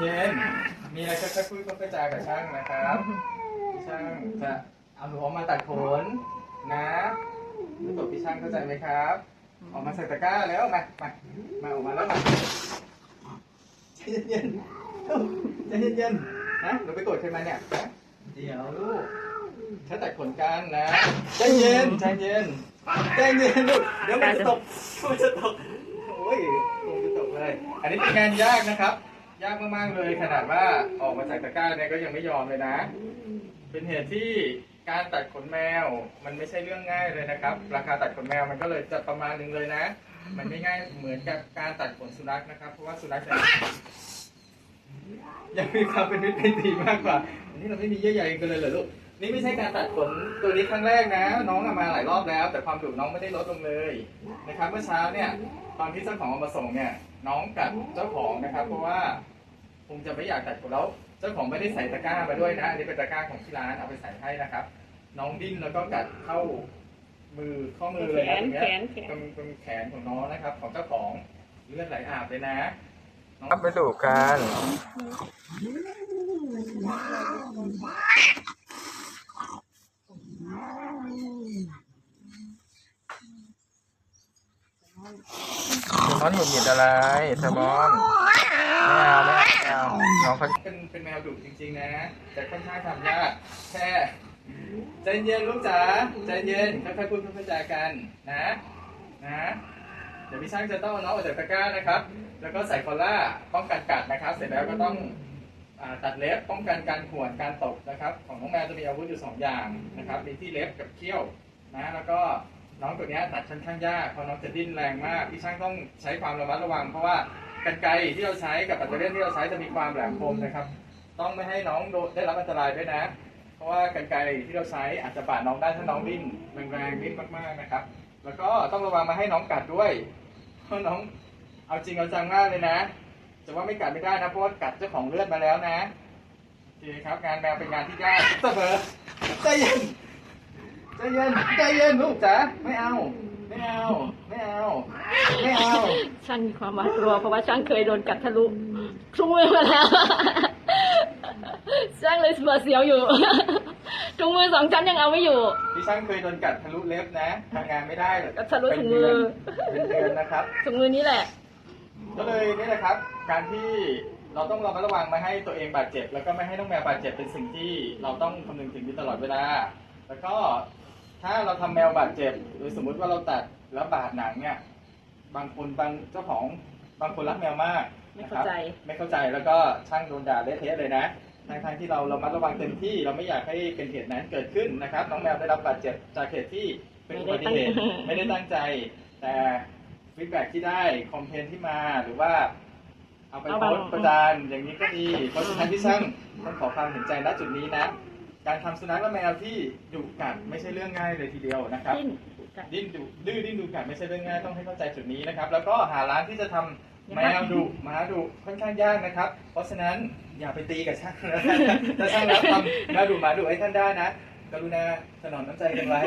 เย็นมีอะไรค่อยๆพูดค่อยจากับช่างนะครับพี่ช่างจะเอาหนูออกมาตัดขนนะรู้ตัวพี่ช่างเข้าใจไหมครับ ออกมาใส่ตะกร้าแล้วมามามาออกมาแล้วมาใจเย็นๆใจเย็นๆนะหนูไปโกรธใครมาเนี่ยนะเดี๋ยวลูกฉันตัดขนกันนะใจเย็นใจเย็นใจเย็นลูกเดี๋ยวมันจะตกมันจะตกโอ้ยมันจะตกเลย อันนี้เป็นงานยากนะครับ ยากมากๆเลยขนาดว่าออกมาจากตะกร้าเนี่ยก็ยังไม่ยอมเลยนะ เป็นเหตุที่การตัดขนแมวมันไม่ใช่เรื่องง่ายเลยนะครับ ราคาตัดขนแมวมันก็เลยจะประมาณหนึงเลยนะ มันไม่ง่ายเหมือนกับการตัดขนสุนัขนะครับ เพราะว่าสุนัขยังมีความเป็นมิตรเป็นตรีมากกว่าอันนี้เราไม่มีเยื่อใยกันเลยเหรอลูกนี่ไม่ใช่การตัดขนตัวนี้ครั้งแรกนะ น้องมาหลายรอบแล้ว แต่ความดุน้องไม่ได้ลดลงเลยนะครับ เมื่อเช้าเนี่ย ตอนที่เจ้าของเอามาส่งเนี่ย น้องกัดเจ้าของนะครับ เพราะว่าคงจะไม่อยากตัดขนแล้วเจ้าของไม่ได้ใส่ตะกร้ามาด้วยนะอันนี้เป็นตะกร้าของที่ร้านเอาไปใส่ให้นะครับ น้องดิ้นแล้วก็กัดเข้ามือข้อมือเลยนะตรงเนี้ยแขนแขน ตรงตรงแขนของน้องนะครับ ของเจ้าของเลือดไหลอาบเลยนะน้องไปดูกัน แซลมอนหงุดหงิดอะไรแซมอนไม่เอาไม่เอาไม่เอาน้องเขาเป็นเป็นแมวดุจริงๆนะ แต่ค่อนข้างทำยากแค่ใจเย็นลูกจ๋าใจเย็นค่อยๆพูดค่อยๆจากันนะนะเดี๋ยวพี่ช่างจะต้องเอาน้องออกจากตะกร้านะครับ แล้วก็ใส่คอลล่าป้องกันกัดนะครับ เสร็จแล้วก็ต้องตัดเล็บป้องกันการข่วนการตกนะครับ ของน้องแมวจะมีอาวุธอยู่สองอย่างนะครับมีที่เล็บกับเขี้ยวนะแล้วก็ น้องตัวนี้ตัดค่อนข้างยากเพราะน้องจะดิ้นแรงมากพี่ช่างต้องใช้ความระมัดระวัง เพราะว่ากันไกที่เราใช้กับปัตเตอร์เลียนที่เราใช้จะมีความแหลมคมนะครับ ต้องไม่ให้น้องโดนได้รับอันตรายด้วยนะ เพราะว่ากันไกที่เราใช้อาจจะบาดน้องได้ถ้าน้องดิ้นแรงๆดิ้นมากๆนะครับ แล้วก็ต้องระวังมาให้น้องกัดด้วยเพราะน้องเอาจริงเอาจังมากเลยนะจะว่าไม่กัดไม่ได้นะเพราะว่ากัดเจ้าของเลือดมาแล้วนะโอเคครับงานแมวเป็นงานที่ยากเสมอใจเย็น ใจเย็นใจเย็นลูกจ๋าไม่เอา ไม่เอา ไม่เอา ไม่เอา ช่างมีความหวาดกลัวเพราะว่าช่างเคยโดนกัดทะลุทุกมือมาแล้ว ช่างเลยเบอร์เสียวอยู่ทุกมือสองชั้นยังเอาไม่อยู่ พี่ช่างเคยโดนกัดทะลุเล็บนะทำงานไม่ได้เลยก็ทะลุถุงมือ เป็นเดือนนะครับ ถุงมือนี้แหละ ก็เลยนี่แหละครับ การที่เราต้องระมัดระวังไม่ให้ตัวเองบาดเจ็บ แล้วก็ไม่ให้น้องแมวบาดเจ็บเป็นสิ่งที่เราต้องคำนึงถึงอยู่ตลอดเวลา แล้วก็ถ้าเราทำแมวบาดเจ็บ หรือสมมุติว่าเราตัดแล้วบาดหนังเนี่ย บางคนบางเจ้าของบางคนรักแมวมากไม่นะคเข้ารับใจ ไม่เข้าใจแล้วก็ช่างโดนด่าเละเทะเลยนะทางทางๆที่เราระมัดระวังเต็มที่เราไม่อยากให้เป็นเหตุนั้นเกิดขึ้นนะครับ น้องแมวได้รับบาดเจ็บจากเหตุที่เป็นอุบัติเหตุไม่ได้ตั้งไม่ได้ตั้งใจ แต่ฟีดแบ็ที่ได้คอมเพนที่มาหรือว่า เอาไปเอาโพบางสต์ประจานอย่างนี้ก็ดีเพราะฉะนั้นที่ช่างต้องขอความเห็นใจณจุดนี้นะ การทำสุนัขและแมวที่ดุกัดไม่ใช่เรื่องง่ายเลยทีเดียวนะครับ ดิ้นดิ้นดุดื้อดิ้นดุกัดไม่ใช่เรื่องง่ายต้องให้เข้าใจจุดนี้นะครับ แล้วก็หาร้านที่จะทำแมวดุหมาดุค่อนข้างยากนะครับ เพราะฉะนั้นอย่าไปตีกับช่างนะถ้าช่างรับทำแมวดุหมาดุให้ท่านได้นะกรุณาถนอมน้ำใจกันไว้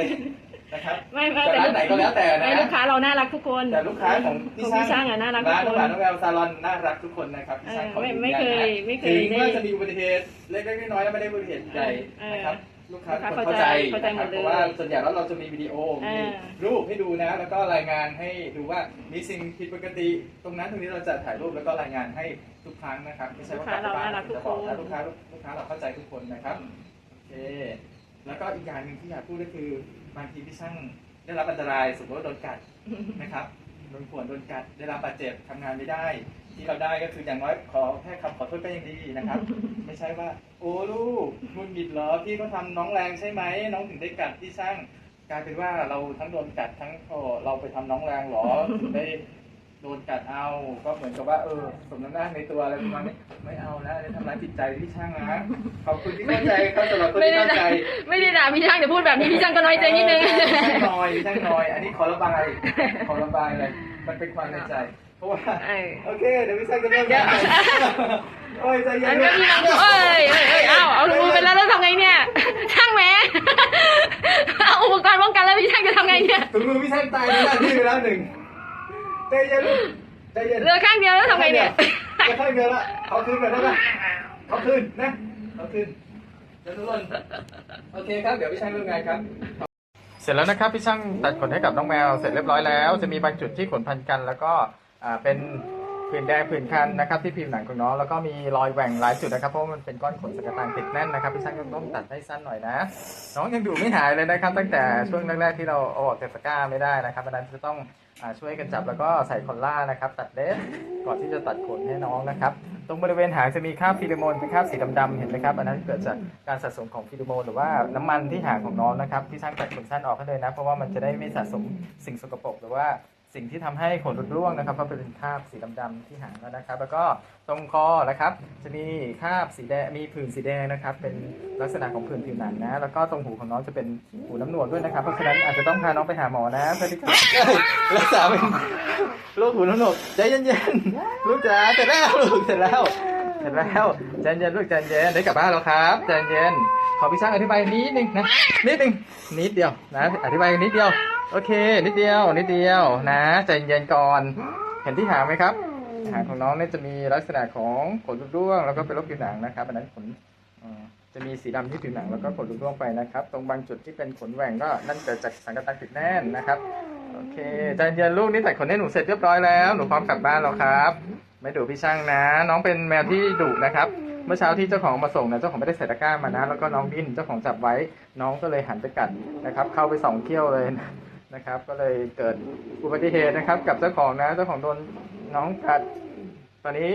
นะครับไม่ไม่จะร้านไหนก็แล้วแต่นะไม่ลูกค้าเราน่ารักทุกคนแต่ลูกค้าของพี่ของพี่ช่างอะน่ารักทุกร้านคนน้องหมาน้องแมวซาลอนน่ารักทุกคนนะครับพี่ช่างขอเออไม่ยืนไม่ยันเคยนะไม่เคยถึงได้ว่าจะมีอุบัติเหตุเล็กๆน้อยๆแล้วไม่ได้อุบัติเหตุใหญ่เออนะครับลูกค้าลูกค้าคนเข้าใจเข้าใจนะครับหมดเลยเพราะว่าส่วนใหญ่แล้วเราจะมีวิดีโอเอมีอรูปให้ดูนะ แล้วก็รายงานให้ดูว่ามีสิ่งผิดปกติ ตรงนั้นตรงนี้เราจะถ่ายรูปแล้วก็รายงานให้ทุกครั้งนะครับไม่ใช่ว่ากลับไปบ้านจะบอกนะลูกค้าลูกค้าเราเข้าใจทุกคนนะครับโอเคแล้วก็อีกอย่างหนึ่งที่อยากพูดก็คือ บางทีพี่ช่างได้รับอันตรายสมมติว่าโดนกัดนะครับโดนข่วนโดนกัดได้รับบาดเจ็บทำงานไม่ได้ ที่เราได้ก็คืออย่างน้อยขอแค่คำขอโทษก็ยังดีนะครับ ไม่ใช่ว่า โอ้ลูกมุนหงิดเหรอพี่ก็ทำน้องแรงใช่ไหมน้องถึงได้กัดที่ช่างกลายเป็นว่าเราทั้งโดนกัดทั้งโอ้เราไปทำน้องแรงเหรอถึงได้ โดนกัดเอา ก็เหมือนกับว่าเออสมน้ำหน้าในตัวอะไรประมาณนี้ไม่เอานะอันนี้ทำร้ายจิตใจที่ช่างนะขอบคุณที่เข้าใจครับสำหรับคนไม่ที่ได้เข้าด่าใจไม่ได้ด่าพี่ช่างแต่พูดแบบนี้พี่ช่างก็น้อยใจนิดนึงเออช่างน้อยช่างน้อย อันนี้ขอระบายขอระบายเลย มันเป็นความในใจเพราะว่าเออโอเคเดี๋ยวพี่ช่างจะเริ่มเดี๋ยวโอ้ยใจเย็อันนนี้พี่ช่างเอ้ยเอ้ยเอ้ยเอ้าเอามือไปแล้วแล้วทำไงเนี่ยช่างแหมเอาอุปกรณ์ป้องกันแล้วพี่ช่างจะทำไงเนี่ยถึงมือพี่ช่างตายในหน้าที่ไปแล้วหนึ่ง ใจเย็นลูกใจเย็นเหลือข้างเดียวแล้วทำไงเนี่ยใจจะค่อยเกินละเขาคืนก่อนได้ไหมเขาคืนนะเขาคืนเดี๋ยวทุกคนโอเคครับ เดี๋ยวพี่ช่างเริ่มงานครับ เสร็จแล้วนะครับพี่ช่างตัดขนให้กับน้องแมวเสร็จเรียบร้อยแล้ว จะมีบางจุดที่ขนพันกัน แล้วก็อ่าเป็น ผื่นแดงผื่นคันนะครับที่ผิวหนังของน้องแล้วก็มีรอยแหว่งหลายจุดนะครับเพราะว่ามันเป็นก้อนขนสกตังติดแน่นนะครับพี่ช่างก็ต้องตัดให้สั้นหน่อยนะ น้องยังดูไม่หายเลยนะครับ ตั้งแต่ช่วงแรกๆที่เราเอาออกจากตะกร้าไม่ได้นะครับดังนั้นจะต้องอช่วยกันจับแล้วก็ใส่คอลล่านะครับตัดเล็บก่อนที่จะตัดขนให้น้องนะครับตรงบริเวณหางจะมีคราบฟิโลโมนเป็นคราบสีดำๆเห็นไหมครับอันนั้นเกิดจากการสะสมของฟิโลโมนหรือว่าน้ำมันที่หางของน้องนะครับที่ช่างตัดขนสั้นออกให้เลยนะ เพราะว่ามันจะได้ไม่สะสมสิ่งสกปรกหรือว่า สิ่งที่ทำให้ขนหลุดร่วงนะครับเพราเป็นคราบสีดำๆที่หางแล้วนะครับ แล้วก็ตรงคอนะครับ จะมีคราบสีแดงมีผื่นสีแดงนะครับ เป็นลักษณะของผื่นผิวหนังนะ แล้วก็ตรงหูของน้องจะเป็นหูน้ำหนวดด้วยนะครับเพราะฉะนั้นอาจจะต้องพาน้องไปหาหมอนะเพื่อที่จะรักษาเป็นโรคหูน้ำหนวกใจเย็นๆลูกจ๋าเสร็จแล้วลูกเสร็จแล้วเสร็จแล้วใจเย็นลูกใจเย็นได้กลับบ้านแล้วครับใจเย็นขอพี่ช่างอธิบายนิดนึงนะนิดนึงนิดเดียวนะอธิบายนิดเดียว โอเค นิดเดียว นิดเดียวนะใจเย็นก่อน เห็นที่หางไหมครับ หางของน้องเนี่ยจะมีลักษณะของขนรุดร่วงแล้วก็เป็นโรคผิวหนังนะครับอันนั้นขนจะมีสีดำที่ผิวหนังแล้วก็ขนรุดร่วงไปนะครับ ตรงบางจุดที่เป็นขนแหว่งก็นั่นเกิดจากสังกะตังติดแน่นนะครับโอเคใจเย็นลูกนี่แต่ขนให้หนูเสร็จเรียบร้อยแล้วหนูพร้อมกลับบ้านแล้วครับ ไม่ดุพี่ช่างนะ น้องเป็นแมวที่ดุนะครับ เมื่อเช้าที่เจ้าของมาส่งนะเจ้าของไม่ได้ใส่ตะกร้ามานะ แล้วก็น้องดิ้นเจ้าของจับไว้ น้องก็เลยหันไปกัดนะครับ เข้าไปสองเขี้ยวเลย นะครับ ก็เลยเกิดอุบัติเหตุนะครับ กับเจ้าของนะเจ้าของโดนน้องกัด ตอนนี้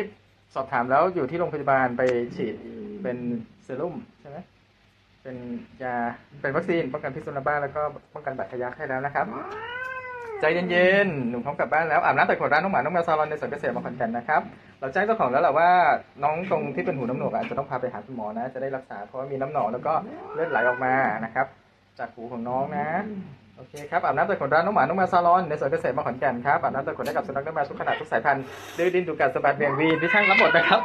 สอบถามแล้วอยู่ที่โรงพยาบาลไปฉีดเป็นเซรุ่มใช่ไหมเป็นยาเป็นวัคซีนป้องกันพิษสุนัขบ้าแล้วก็ป้องกันบาดทะยักให้แล้วนะครับใจเย็นๆ หนูพร้อมกลับบ้านแล้วอาบน้ำแต่ขนร้านน้องหมา น้องแมวซาลอนในสวนเกษตรมาขอนแก่นนะครับ เราแจ้งเจ้าของแล้วแหละว่าน้องตรงที่เป็นหูน้ำหนวกอาจจะต้องพาไปหาคุณหมอนะ จะได้รักษาเพราะว่ามีน้ำหนองแล้วก็เลือดไหลออกมานะครับ จากหูของน้องนะ โอเคครับอาบน้ำแต่ขนร้านน้องหมา น้องแมวซาลอน ในสวนเกษตรมาขอนแก่นครับอาบน้ำแต่ขนให้กับสุนัขน้องแมวทุกขนาดทุกสายพันธุ์ดื้อดิ้นดุกัดสะบัดเบี่ยงวีนที่ช่างรับหมดนะครับ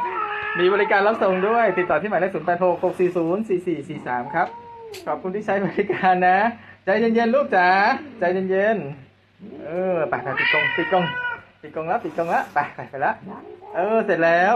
มีบริการรับส่งด้วย ติดต่อที่หมายเลข0 8 6 6 4 0 4 4 4 3ครับ ขอบคุณที่ใช้บริการนะ ใจเย็นๆลูกจ๋า ใจเย็นๆ เออ ไปไปปิดกรงปิดกรงปิดกรงแล้วปิดกรงแล้วไปไปไปแล้ว เออ เสร็จแล้ว